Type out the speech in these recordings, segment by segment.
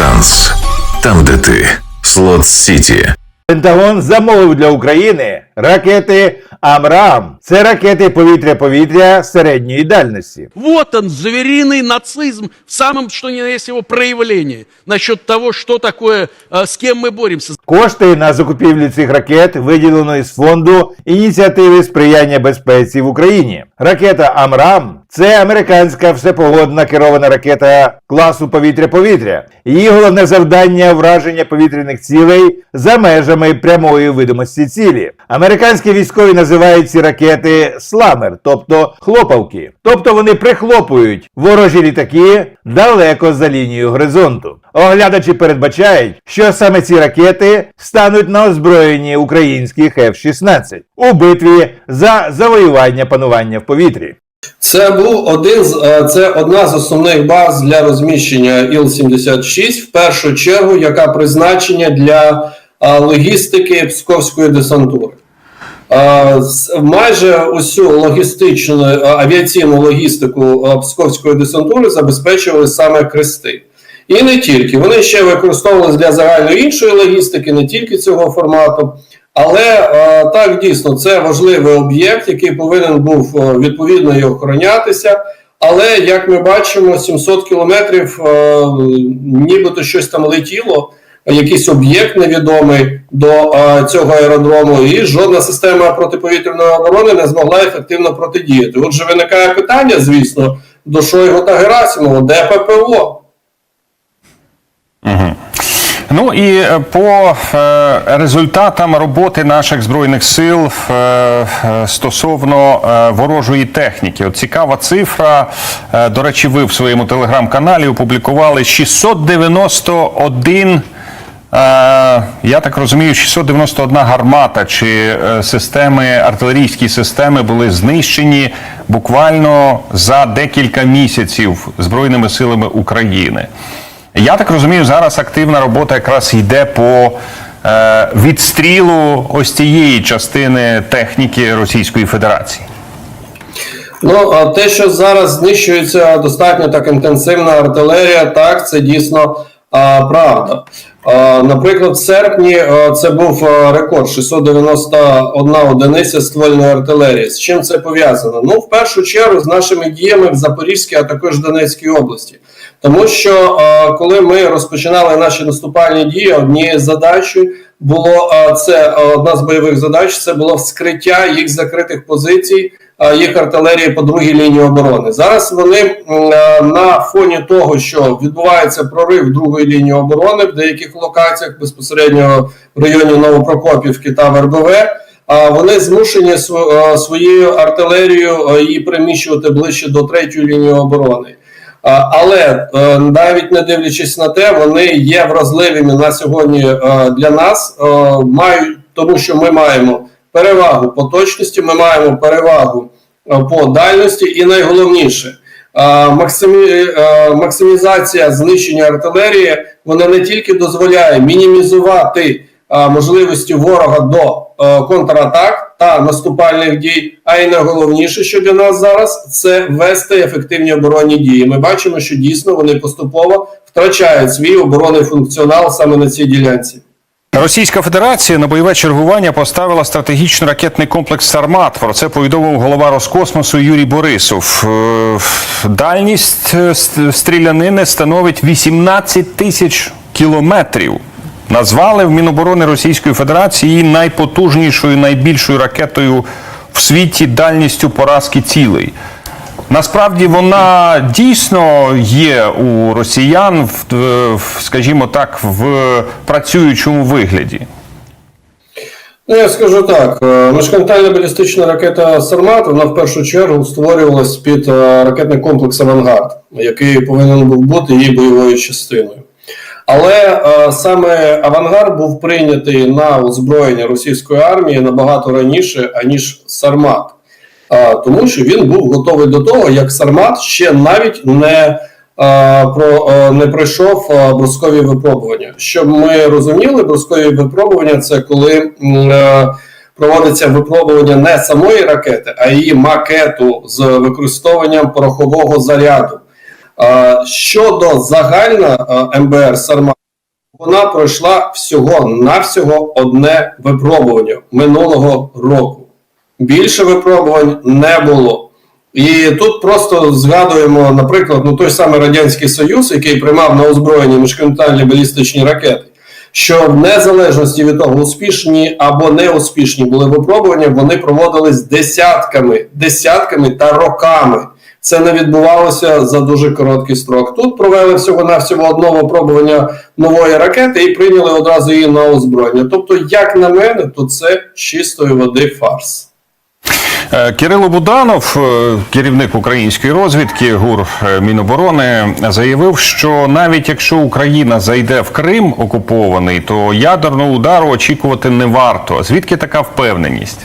Шанс там, де ти. Слот Сіті. Пентагон замовив для України ракети Амрам. Це ракети повітря-повітря середньої дальності. Вот он, звериный нацизм в самом, что ни на есть его проявлении. Насчет того, что такое, э, с кем мы боремся. Кошти на закупівлю цих ракет виділено із фонду ініціативи сприяння безпеці в Україні. Ракета Амрам це американська всепогодна керована ракета класу повітря-повітря. Її головне завдання враження повітряних цілей за межами прямої видимості цілі. Американські військові називають ці ракети сламер, тобто хлопавки. Тобто вони прихлопують ворожі літаки далеко за лінією горизонту. Оглядачі передбачають, що саме ці ракети стануть на озброєнні українських F-16 у битві за завоювання панування в повітрі. Це був один з е, це одна з основних баз для розміщення Іл-76, в першу чергу, яка призначення для е, логістики псковської десантури. Майже усю логістичну е, авіаційну логістику е, псковської десантури забезпечували саме крести. І не тільки. Вони ще використовувалися для загальної іншої логістики, не тільки цього формату. Але е, так дійсно це важливий об'єкт, який повинен був відповідно і охоронятися. Але як ми бачимо, 700 кілометрів, нібито щось там летіло, якийсь об'єкт невідомий до цього аеродрому, і жодна система протиповітряної оборони не змогла ефективно протидіяти. Отже, виникає питання, звісно, до Шойгу та Герасимова, де ППО? Ну і е, по е, результатам роботи наших збройних сил е, стосовно ворожої техніки, от цікава цифра. До речі, ви в своєму телеграм-каналі опублікували 691 е, я так розумію, 691 гармата чи е, системи артилерійські системи були знищені буквально за декілька місяців збройними силами України. Я так розумію, зараз активна робота якраз йде по е, відстрілу ось цієї частини техніки Російської Федерації. Ну, а те, що зараз знищується достатньо так інтенсивна артилерія, так, це дійсно а, правда. А, наприклад, в серпні це був а, рекорд 691 одиниця ствольної артилерії. З чим це пов'язано? Ну, в першу чергу, з нашими діями в Запорізькій, а також Донецькій області. Тому що коли ми розпочинали наші наступальні дії, однією з задач було це одна з бойових задач це було вскриття їх закритих позицій, їх артилерії по другій лінії оборони. Зараз вони на фоні того, що відбувається прорив другої лінії оборони в деяких локаціях, безпосередньо в районі Новопрокопівки та Вербове. А вони змушені св- своєю артилерією її переміщувати ближче до третьої лінії оборони. Але е, навіть не дивлячись на те, вони є вразливими на сьогодні е, для нас, е, мають тому, що ми маємо перевагу по точності, ми маємо перевагу по дальності, і найголовніше максимі, максимізація знищення артилерії вона не тільки дозволяє мінімізувати можливості ворога до контратак та наступальних дій. А й найголовніше, що для нас зараз, це вести ефективні оборонні дії. Ми бачимо, що дійсно вони поступово втрачають свій оборонний функціонал саме на цій ділянці. Російська Федерація на бойове чергування поставила стратегічний ракетний комплекс Сармат. Про це повідомив голова Роскосмосу Юрій Борисов. Е, Дальність е, стрілянини становить 18 тисяч кілометрів. Назвали в Міноборони Російської Федерації найпотужнішою, найбільшою ракетою в світі дальністю поразки цілей. Насправді вона дійсно є у росіян, в, скажімо так, в працюючому вигляді. Ну, я скажу так: е, міжконтинентальна балістична ракета Сармат, вона в першу чергу створювалась під е, ракетний комплекс Авангард, який повинен був бути її бойовою частиною. Але е, саме Авангард був прийнятий на озброєння російської армії набагато раніше, аніж Сармат. Е, тому що він був готовий до того, як Сармат ще навіть не, е, про, е, не пройшов е, брускові випробування. Щоб ми розуміли, брускові випробування це коли е, проводиться випробування не самої ракети, а її макету з використовуванням порохового заряду. Щодо загальна МБР Сарма, вона пройшла всього навсього одне випробування минулого року. Більше випробувань не було. І тут просто згадуємо, наприклад, ну той самий Радянський Союз, який приймав на озброєння міжконтинентальні балістичні ракети, що в незалежності від того, успішні або неуспішні були випробування, вони проводились десятками, десятками та роками. Це не відбувалося за дуже короткий строк. Тут провели всього навсього одне випробування нової ракети і прийняли одразу її на озброєння. Тобто, як на мене, то це чистої води фарс. Е, Кирило Буданов, е, керівник української розвідки ГУР е, Міноборони, заявив, що навіть якщо Україна зайде в Крим окупований, то ядерного удару очікувати не варто. Звідки така впевненість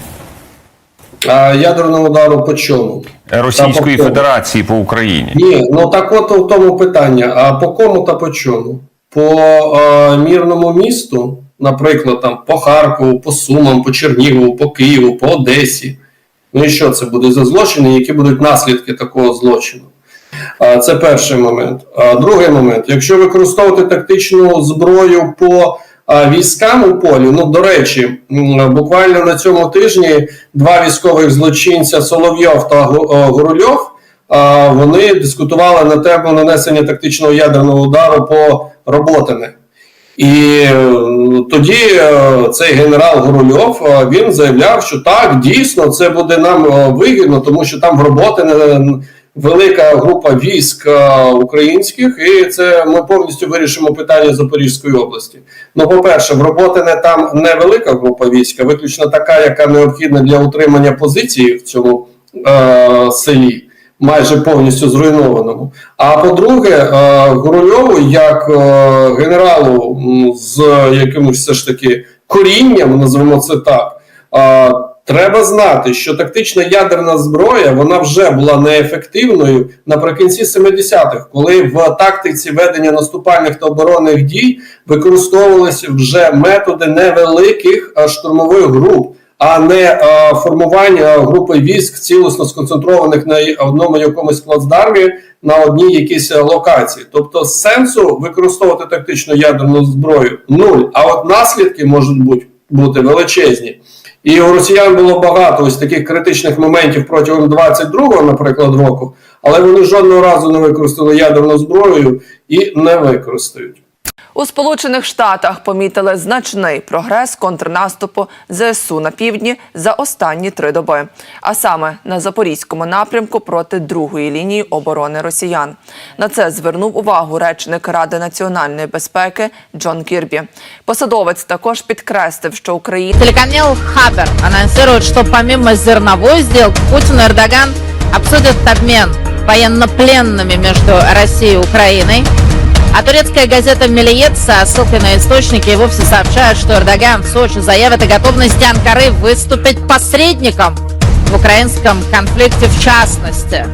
ядерного удару по чому? Російської по? Федерації по Україні? Ні, ну так от в тому питання. А по кому та по чому? По е, мірному місту, наприклад, там по Харкову, по Сумам, по Чернігову, по Києву, по Одесі. Ну і що це буде за злочини? Які будуть наслідки такого злочину? А, Це перший момент. А другий момент: якщо використовувати тактичну зброю по військам у полі, ну до речі, буквально на цьому тижні два військових злочинця Соловйов та Гу- е, а, Вони дискутували на тему нанесення тактичного ядерного удару по Роботине. І е, тоді е, цей генерал Горольов е, він заявляв, що так, дійсно це буде нам е, вигідно, тому що там роботи велика група військ е, українських, і це ми повністю вирішимо питання Запорізької області. Ну, по-перше, в Роботине там невелика група військ, а виключно така, яка необхідна для утримання позиції в цьому е, селі майже повністю зруйнованому. А по-друге, е, Горольову, як е, генералу з якимось все ж таки корінням, називаємо це так. Е, Треба знати, що тактична ядерна зброя вона вже була неефективною наприкінці 70-х, коли в тактиці ведення наступальних та оборонних дій використовувалися вже методи невеликих штурмових груп, а не е, формування групи військ цілісно сконцентрованих на одному якомусь плацдармі на одній якійсь е, локації. Тобто сенсу використовувати тактичну ядерну зброю нуль. А от наслідки можуть бути величезні. І у росіян було багато ось таких критичних моментів протягом 22-го, наприклад, року, але вони жодного разу не використали ядерну зброю і не використають. У Сполучених Штатах помітили значний прогрес контрнаступу ЗСУ на півдні за останні три доби, а саме на запорізькому напрямку проти другої лінії оборони росіян. На це звернув увагу речник Ради національної безпеки Джон Кірбі. Посадовець також підкреслив, що Україна Телеканал Хабер анонсирует, что помимо зерновой сделки Путин и Эрдоган обсудят обмен военнопленными между Россией и Украиной. А турецкая газета «Мелиет» со ссылкой на источники и вовсе сообщает, что Эрдоган в Сочи заявит о готовности Анкары выступить посредником в украинском конфликте в частности.